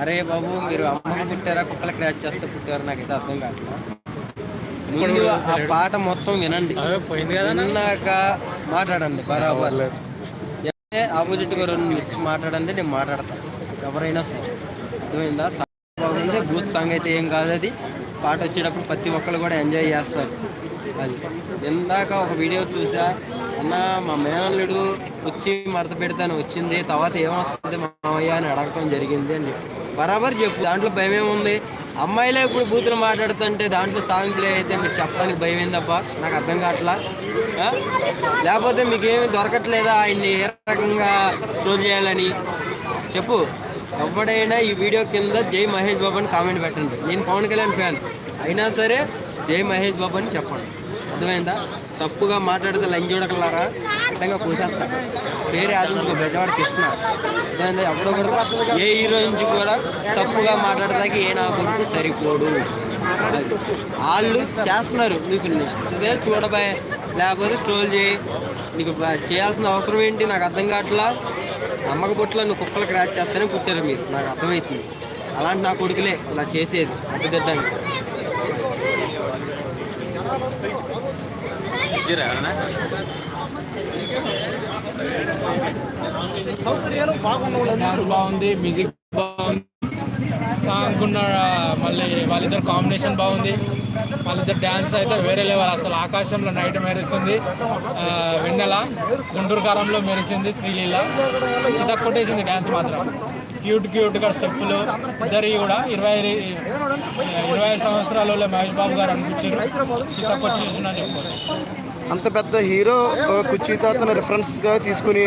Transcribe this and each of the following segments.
అరే బాబు మీరు అమ్మకి పుట్టారా కుక్కల క్రాచ్ చేస్తే పుట్టారా నాకైతే అర్థం కావట్లేదు ముందు ఆ పాట మొత్తం వినండి. అవే పోయింది కదా విన్నాక మాట్లాడండి బరాబర్. ఆపోజిట్గా రెండు నిమిషం మాట్లాడండి నేను మాట్లాడతాను ఎవరైనా సరే. అర్థమైందా? సాంగ్ బాగుంది బూత్ సాంగ్ అయితే ఏం కాదు అది. పాట వచ్చేటప్పుడు ప్రతి ఒక్కరు కూడా ఎంజాయ్ చేస్తారు. అది. ఇందాక ఒక వీడియో చూసా. అన్న మా మేనల్లుడు వచ్చి మడత పెడతాను వచ్చింది. తర్వాత ఏమొస్తుంది మామయ్య అని అడగటం జరిగింది అని చెప్పి. బరాబర్ చెప్పు. దాంట్లో భయం ఏముంది అమ్మాయిలే ఇప్పుడు బూతులు మాట్లాడుతుంటే దాంట్లో సాంగ్ ప్లే అయితే మీరు చెప్పడానికి భయం ఏందప్ప నాకు అర్థం కావట్లా? లేకపోతే మీకు దొరకట్లేదా ఆయన్ని ఏ రకంగా షోల్ చేయాలని? చెప్పు. ఎవడైనా ఈ వీడియో కింద జై మహేష్ బాబు అని కామెంట్ పెట్టండి. నేను పవన్ కళ్యాణ్ ఫ్యాన్. అయినా సరే జై మహేష్ బాబు అని చెప్పండి అర్థమైందా? తప్పుగా మాట్లాడితే లంగ్ చూడగలరా ఖచ్చితంగా కూసేస్తా. పేరు ఆదించుకో బెజవాడ కృష్ణ. అర్థమైందా? ఎప్పుడో కూడా ఏ హీరో నుంచి కూడా తప్పుగా మాట్లాడదాకి ఏ నా కొడుకు సరిపోడు. వాళ్ళు చేస్తున్నారు నీకు ఇదే చూడబాయ్ లేకపోతే స్ట్రోల్ చేయి. నీకు చేయాల్సిన అవసరం ఏంటి? నాకు అర్థం కావట్లా? అమ్మక పుట్ల నువ్వు కుక్కలు క్రాచ్ చేస్తేనే పుట్టారు మీరు. నాకు అర్థమవుతుంది అలాంటి నా కొడుకులే అలా చేసేది. అడ్డుదిద్దానికి డాన్స్ బాగుంది మ్యూజిక్ బాగుంది సాంగ్ మళ్ళీ వాళ్ళిద్దరు కాంబినేషన్ బాగుంది. వాళ్ళిద్దరు డ్యాన్స్ అయితే వేరే లెవెల్ అసలు ఆకాశంలో నైట్ మెరుస్తుంది. వెన్నెల గుంటూరు కారంలో మెరిసింది శ్రీలీల. చిత కొట్టేసింది డ్యాన్స్ మాత్రం. క్యూట్ క్యూట్గా స్టెప్పులు. ఇద్దరి కూడా ఇరవై ఇరవై ఐదు సంవత్సరాలలో మహేష్ బాబు గారు అనిపించారు. చిత కొట్టేసిన చెప్పుకోవచ్చు. అంత పెద్ద హీరో కుర్చీతో కుర్చీ రిఫరెన్స్గా తీసుకుని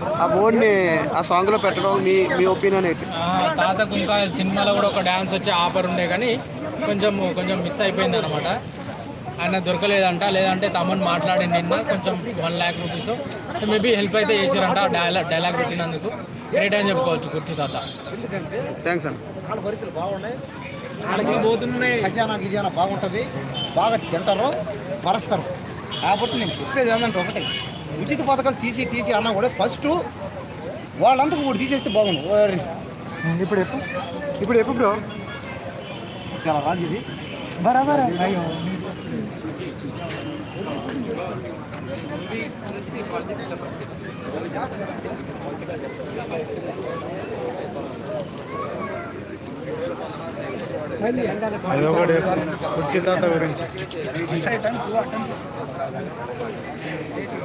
ఆ ఆ బోర్డ్ని ఆ సాంగ్లో పెట్టడం మీ మీ ఒపీనియన్ ఏంటి? ఆ, తాతకు ఇంకా సినిమాలో కూడా ఒక డ్యాన్స్ వచ్చే ఆఫర్ ఉండే కానీ కొంచెం కొంచెం మిస్ అయిపోయింది అనమాట ఆయన దొరకలేదంట లేదంటే తమ్ముని మాట్లాడి నిన్న కొంచెం one lakh rupees maybe help అయితే చేసారంట డైలాగ్ డైలాగ్ పెట్టినందుకు. గ్రేట్ అని చెప్పుకోవచ్చు కుర్చీ తాత. థ్యాంక్స్ అన్న. వాళ్ళ పరిస్థితులు బాగున్నాయి. వాళ్ళకి పోతున్నాయి. ఖజానా గిజానా బాగుంటుంది. బాగా తింటారు పరుస్తారు కాబట్టి నేను చెప్పేది ఏంటంటే ఒకటి. ఉచిత పథకాలు తీసి తీసి అన్నా కూడా ఫస్ట్ వాళ్ళంతకు కూడా తీసేస్తే బాగుండు. ఇప్పుడు ఎప్పు ఇప్పుడు ఎప్పు బ్రో చాలా రాజు ఇది. బరాబరా అయ్యో. కుర్చీ తాత గురించి.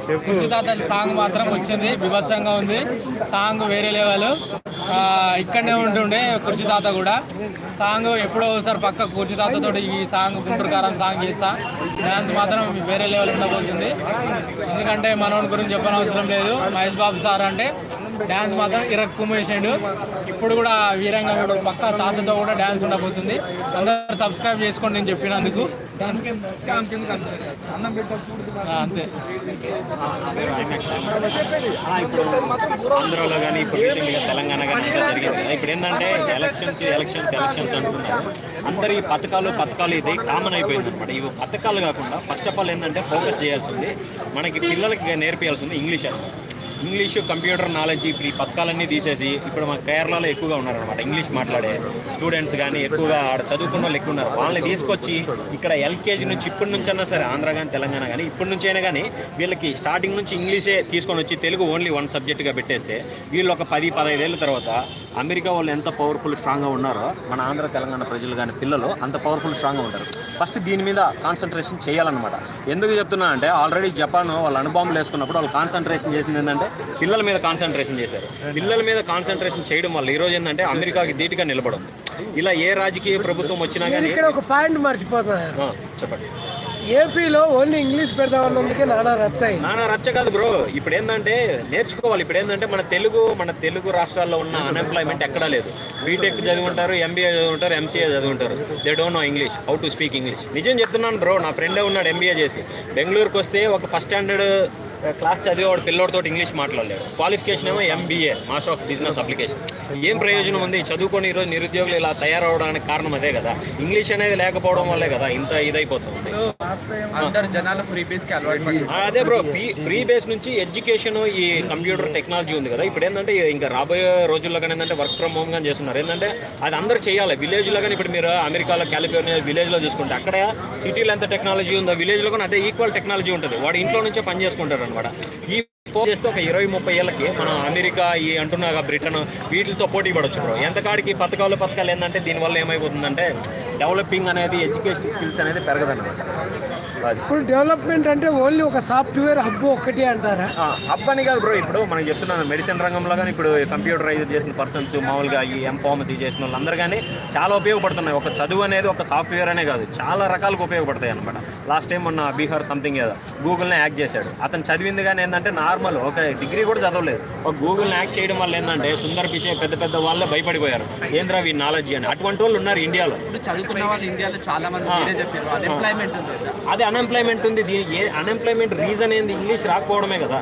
చెప్పు. తాత సాంగ్ మాత్రం వచ్చింది బిభత్సంగా ఉంది. సాంగ్ వేరే లెవెల్. ఇక్కడనే ఉంటుండే కుర్చీ తాత కూడా. సాంగ్ ఎప్పుడో ఒకసారి పక్క కుర్చీ తాతతో ఈ సాంగ్ గుంటూరుకారం సాంగ్ చేస్తా. డ్యాన్స్ మాత్రం వేరే లెవెల్ ఉండబోతుంది. ఎందుకంటే మనోని గురించి చెప్పనవసరం లేదు. మహేష్ బాబు సార్ అంటే డ్యాన్స్ మాత్రం ఇరక్కుమేసాడు ఇప్పుడు కూడా వీరంగా కూడా పక్క తాతతో కూడా డ్యాన్స్ ఉండబోతుంది. అందరూ సబ్స్క్రైబ్ చేసుకోండి నేను చెప్పినందుకు. ఆ, అంతే. ఆంధ్రాలో కానీ ఇప్పుడు రీసెంట్గా తెలంగాణ కానీ జరిగింది. ఇప్పుడు ఏంటంటే ఎలక్షన్స్ ఎలక్షన్స్ ఎలక్షన్స్ అంటున్నారు. అందరు ఈ పథకాలు పథకాలు ఇది కామన్ అయిపోయింది అనమాట ఇవి పథకాలు కాకుండా ఫస్ట్ ఆఫ్ ఆల్ ఏంటంటే ఫోకస్ చేయాల్సింది మనకి పిల్లలకి నేర్పియాల్సింది ఇంగ్లీష్ అనమాట ఇంగ్లీషు కంప్యూటర్ నాలెడ్జ్ ఇప్పుడు ఈ పథకాలన్నీ తీసేసి ఇప్పుడు మన కేరళలో ఎక్కువగా ఉన్నారనమాట ఇంగ్లీష్ మాట్లాడే స్టూడెంట్స్ కానీ ఎక్కువగా ఆడ చదువుకున్న వాళ్ళు ఎక్కువ ఉన్నారు. వాళ్ళని తీసుకొచ్చి ఇక్కడ ఎల్కేజీ నుంచి ఇప్పటి నుంచి అన్నా సరే ఆంధ్ర కానీ తెలంగాణ కానీ ఇప్పటి నుంచి అయినా కానీ వీళ్ళకి స్టార్టింగ్ నుంచి ఇంగ్లీషే తీసుకొని వచ్చి తెలుగు ఓన్లీ వన్ సబ్జెక్ట్గా పెట్టేస్తే వీళ్ళు ఒక పది పదహైదేళ్ళ తర్వాత అమెరికా వాళ్ళు ఎంత పవర్ఫుల్ స్ట్రాంగ్గా ఉన్నారో మన ఆంధ్ర తెలంగాణ ప్రజలు కానీ పిల్లలు అంత పవర్ఫుల్ స్ట్రాంగ్గా ఉంటారు. ఫస్ట్ దీని మీద కాన్సన్ట్రేషన్ చేయాలన్నమాట. ఎందుకు చెప్తున్నా అంటే ఆల్రెడీ జపాన్ వాళ్ళు అణుబాంబులు వేసుకున్నప్పుడు వాళ్ళు కాన్సన్ట్రేషన్ చేసింది ఏంటంటే పిల్లల మీద కాన్సన్ట్రేషన్ చేశారు. పిల్లల మీద కాన్సన్ట్రేషన్ చేయడం వల్ల ఈరోజు ఏంటంటే అమెరికాకి ధీటుగా నిలబడింది. ఇలా ఏ రాజకీయ ప్రభుత్వం వచ్చినా కానీ ఇక్కడ ఒక పాయింట్ మర్చిపోతున్నారు. చెప్పండి. ఏపీలో ఓన్లీ ఇంగ్లీష్ పెడదామన్నందుకే నానా రచ్చాయి నానా రచ్చ కాదు బ్రో. ఇప్పుడు ఏంటంటే నేర్చుకోవాలి. ఇప్పుడు ఏంటంటే మన తెలుగు మన తెలుగు రాష్ట్రాల్లో ఉన్న అన్ఎంప్లాయ్మెంట్ ఎక్కడా లేదు. బీటెక్ చదివి ఉంటారు ఎంబీఏ చదివి ఉంటారు ఎంసీఏ చదివి ఉంటారు they don't know English how to speak English నిజం చెప్తున్నాను బ్రో నా ఫ్రెండే ఉన్నాడు ఎంబీఏ చేసి. బెంగళూరుకి వస్తే ఒక ఫస్ట్ స్టాండర్డ్ క్లాస్ చదివేవాడు పిల్లోడితో ఇంగ్లీష్ మాట్లాడలేడు. క్వాలిఫికేషన్ ఏమో MBA master of business application ఏం ప్రయోజనం ఉంది? చదువుకొని ఈరోజు నిరుద్యోగులు ఇలా తయారవడానికి కారణం అదే కదా. ఇంగ్లీష్ అనేది లేకపోవడం వల్లే కదా ఇంత ఇదైపోతుంది. అందరు జనాలు ఫ్రీ బేస్కి అలవాటు అదే బ్రో ఫ్రీ ఫ్రీ బేస్ నుంచి ఎడ్యుకేషన్ ఈ కంప్యూటర్ టెక్నాలజీ ఉంది కదా. ఇప్పుడు ఏంటంటే ఇంకా రాబోయే రోజుల్లో కానీ ఏంటంటే వర్క్ ఫ్రమ్ హోమ్ కానీ చేస్తున్నారు. ఏంటంటే అది అందరూ చేయాలి. విలేజ్లో కానీ ఇప్పుడు మీరు అమెరికాలో కాలిఫోర్నియా విలేజ్లో చూసుకుంటే అక్కడ సిటీలో ఎంత టెక్నాలజీ ఉందో విలేజ్లో కానీ అదే ఈక్వల్ టెక్నాలజీ ఉంటుంది. వాడు ఇంట్లో నుంచే పని చేసుకుంటారు అనమాట ఈ ఫోన్ చేస్తే ఒక ఇరవై ముప్పై ఏళ్ళకి మనం అమెరికా ఈ అంటున్నా బ్రిటన్ వీటితో పోటీ పడవచ్చు బ్రో ఎంత కాడికి పథకాలు పథకాలు ఏంటంటే దీనివల్ల ఏమైపోతుందంటే డెవలపింగ్ అనేది ఎడ్యుకేషన్ స్కిల్స్ అనేది పెరగదన్నమాట. ఇప్పుడు డెవలప్మెంట్ అంటే ఓన్లీ ఒక సాఫ్ట్వేర్ హబ్ ఒక్కటే అంటారా? అబ్బని కాదు బ్రో ఇప్పుడు మనం చెప్తున్నాను మెడిసిన్ రంగంలో కానీ ఇప్పుడు కంప్యూటరైజ్ చేసిన పర్సన్స్ మామూలుగా ఈ ఎం ఫార్మసీ చేసిన వాళ్ళందరూ కానీ చాలా ఉపయోగపడుతున్నాయి. ఒక చదువు అనేది ఒక సాఫ్ట్వేర్ అనే కాదు చాలా రకాలకు ఉపయోగపడతాయి అనమాట లాస్ట్ టైం మొన్న బీహార్ సంథింగ్ ఏదో గూగుల్ని హ్యాక్ చేశాడు. అతను చదివింది కానీ ఏంటంటే నార్మల్ ఒక డిగ్రీ కూడా చదవలేదు. ఒక గూగుల్ని హ్యాక్ చేయడం వల్ల ఏంటంటే సుందర్ పిచ్చే పెద్ద పెద్ద వాళ్ళే భయపడిపోయారు. ఏంద్రా వీ నాలెడ్జ్ అని. అటువంటి వాళ్ళు ఉన్నారు ఇండియాలో. ఇప్పుడు చదువుకున్న వాళ్ళు ఇండియాలో చాలా మంది కదా. అదే అన్ఎంప్లాయ్మెంట్ ఉంది. దీనికి ఏ అన్ఎంప్లాయ్మెంట్ రీజన్ ఏంది? ఇంగ్లీష్ రాకపోవడమే కదా.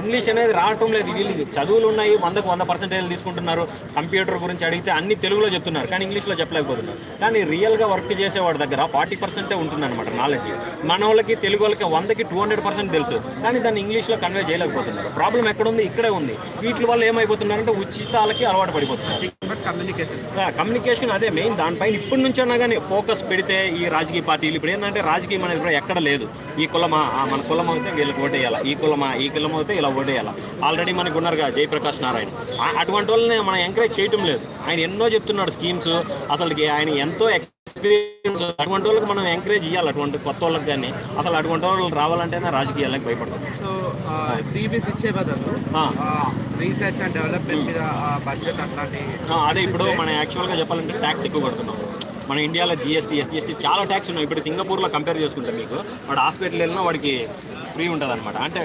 ఇంగ్లీష్ అనేది రావటం లేదు. వీళ్ళు చదువులు ఉన్నాయి వందకు వంద పర్సెంటేజ్ తీసుకుంటున్నారు. కంప్యూటర్ గురించి అడిగితే అన్ని తెలుగులో చెప్తున్నారు. కానీ ఇంగ్లీష్లో చెప్పలేకపోతున్నారు. కానీ రియల్గా వర్క్ చేసేవాడి దగ్గర ఫార్టీ పర్సెంటే ఉంటుందన్నమాట నాలెడ్జ్ మన వాళ్ళకి తెలుగు వాళ్ళకి వందకి టూ హండ్రెడ్ పర్సెంట్ తెలుసు. కానీ దాన్ని ఇంగ్లీష్లో కన్వే చేయలేకపోతున్నారు. ప్రాబ్లం ఎక్కడ ఉంది? ఇక్కడే ఉంది. వీటి వల్ల ఏమైపోతున్నారంటే ఉచితాలకి అలవాటు పడిపోతున్నారు. కమ్యూనికేషన్. కమ్యూనికేషన్ అదే మెయిన్. దానిపైన ఇప్పటి నుంచి అన్నా కానీ ఫోకస్ పెడితే ఈ రాజకీయ పార్టీలు ఇప్పుడు ఏంటంటే రాజకీయం అనేది కూడా ఎక్కడ లేదు. ఈ కులమా మన కులం అయితే వీళ్ళకి ఓటేయాలా. ఈ కులమా ఈ కులం అయితే ఇలా ఓటేయాలా. ఆల్రెడీ మనకు ఉన్నారుగా జయప్రకాష్ నారాయణ. అటువంటి వాళ్ళని మనం ఎంకరేజ్ చేయటం లేదు. ఆయన ఎన్నో చెప్తున్నాడు స్కీమ్స్. అసలుకి ఆయన ఎంతో ఎక్స్పీరియన్స్ అటువంటి వాళ్ళకి మనం ఎంకరేజ్ చేయాలి. అటువంటి కొత్త వాళ్ళకి కానీ అసలు అటువంటి వాళ్ళు రావాలంటేనే రాజకీయాలకు భయపడతాం. సో ఫ్రీ బేస్ ఇచ్చే బదులు. రీసెర్చ్ అండ్ డెవలప్మెంట్ మీద బడ్జెట్ అట్లాంటి అదే ఇప్పుడు మనం యాక్చువల్గా చెప్పాలంటే ట్యాక్స్ ఎక్కువ కడుతున్నాం. మన ఇండియాలో జిఎస్టీ ఎస్జిఎస్టీ చాలా ట్యాక్స్ ఉన్నాయి. ఇప్పుడు సింగపూర్లో కంపేర్ చేసుకుంటే మీకు వాడు హాస్పిటల్ వెళ్ళినా వాడికి ఫ్రీ ఉంటుంది అనమాట అంటే